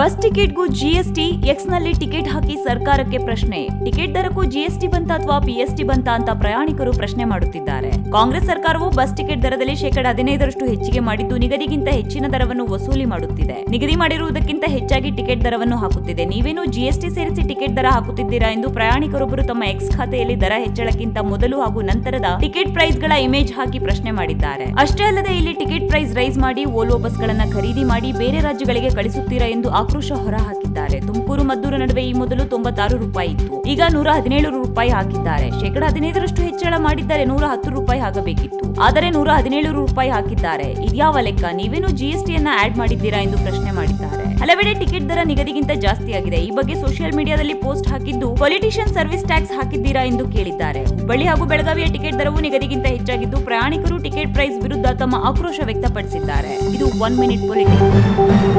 Bus ಟಿಕೆಟ್ಗೂ GST ಎಕ್ಸ್ನಲ್ಲಿ ticket ಹಾಕಿ ಸರ್ಕಾರಕ್ಕೆ ಪ್ರಶ್ನೆ. ಟಿಕೆಟ್ ದರಕ್ಕೂ ಜಿಎಸ್ಟಿ ಬಂತ ಅಥವಾ ಪಿಎಸ್ಟಿ ಬಂತ ಅಂತ ಪ್ರಯಾಣಿಕರು ಪ್ರಶ್ನೆ ಮಾಡುತ್ತಿದ್ದಾರೆ. ಕಾಂಗ್ರೆಸ್ ಸರ್ಕಾರವು ಬಸ್ ಟಿಕೆಟ್ ದರದಲ್ಲಿ ಶೇಕಡ ಹದಿನೈದರಷ್ಟು ಹೆಚ್ಚಿಗೆ ಮಾಡಿದ್ದು ನಿಗದಿಗಿಂತ ಹೆಚ್ಚಿನ ದರವನ್ನು ವಸೂಲಿ ಮಾಡುತ್ತಿದೆ. ನಿಗದಿ ಮಾಡಿರುವುದಕ್ಕಿಂತ ಹೆಚ್ಚಾಗಿ ಟಿಕೆಟ್ ದರವನ್ನು ಹಾಕುತ್ತಿದೆ. ನೀವೇನು ಜಿಎಸ್ಟಿ ಸೇರಿಸಿ ಟಿಕೆಟ್ ದರ ಹಾಕುತ್ತಿದ್ದೀರಾ ಎಂದು ಪ್ರಯಾಣಿಕರೊಬ್ಬರು ತಮ್ಮ ಎಕ್ಸ್ ಖಾತೆಯಲ್ಲಿ ದರ ಹೆಚ್ಚಳಕ್ಕಿಂತ ಮೊದಲು ಹಾಗೂ ನಂತರದ ಟಿಕೆಟ್ ಪ್ರೈಸ್ಗಳ ಇಮೇಜ್ ಹಾಕಿ ಪ್ರಶ್ನೆ ಮಾಡಿದ್ದಾರೆ. ಅಷ್ಟೇ ಅಲ್ಲದೆ ಇಲ್ಲಿ ಟಿಕೆಟ್ ಪ್ರೈಸ್ ರೈಸ್ ಮಾಡಿ ಓಲ್ವೋ ಬಸ್ಗಳನ್ನು ಖರೀದಿ ಮಾಡಿ ಬೇರೆ ರಾಜ್ಯಗಳಿಗೆ ಕಳಿಸುತ್ತೀರಾ ಎಂದು ಆಕ್ರೋಶ ಹೊರಹಾಕಿದ್ದಾರೆ. ತುಮಕೂರು ಮದ್ದೂರು ನಡುವೆ ಈ ಮೊದಲು ತೊಂಬತ್ತಾರು ರೂಪಾಯಿ ಇತ್ತು. ಈಗ ನೂರ ಹದಿನೇಳು ರೂಪಾಯಿ ಹಾಕಿದ್ದಾರೆ. ಶೇಕಡ ಹದಿನೈದರಷ್ಟು ಹೆಚ್ಚಳ ಮಾಡಿದ್ದಾರೆ ನೂರ ಹತ್ತು ರೂಪಾಯಿ ಆಗಬೇಕಿತ್ತು ಆದರೆ ನೂರ ಹದಿನೇಳು ರೂಪಾಯಿ ಹಾಕಿದ್ದಾರೆ. ಇದ್ಯಾವ ಲೆಕ್ಕ? ನೀವೇನು ಜಿಎಸ್ಟಿಯನ್ನ ಆಡ್ ಮಾಡಿದ್ದೀರಾ ಎಂದು ಪ್ರಶ್ನೆ ಮಾಡಿದ್ದಾರೆ. ಹಲವೆಡೆ ಟಿಕೆಟ್ ದರ ನಿಗದಿಗಿಂತ ಜಾಸ್ತಿ ಆಗಿದೆ ಈ ಬಗ್ಗೆ ಸೋಷಿಯಲ್ ಮೀಡಿಯಾದಲ್ಲಿ ಪೋಸ್ಟ್ ಹಾಕಿದ್ದು ಪೊಲಿಟಿಷಿಯನ್ ಸರ್ವಿಸ್ ಟ್ಯಾಕ್ಸ್ ಹಾಕಿದ್ದೀರಾ ಎಂದು ಕೇಳಿದ್ದಾರೆ. ಹುಬ್ಬಳ್ಳಿ ಹಾಗೂ ಬೆಳಗಾವಿಯ ಟಿಕೆಟ್ ದರವು ನಿಗದಿಗಿಂತ ಹೆಚ್ಚಾಗಿದ್ದು ಪ್ರಯಾಣಿಕರು ಟಿಕೆಟ್ ಪ್ರೈಸ್ ವಿರುದ್ಧ ತಮ್ಮ ಆಕ್ರೋಶ ವ್ಯಕ್ತಪಡಿಸಿದ್ದಾರೆ. ಇದು ಒನ್ ಮಿನಿಟ್ ಪೊಲಿಟಿಕ್ಸ್.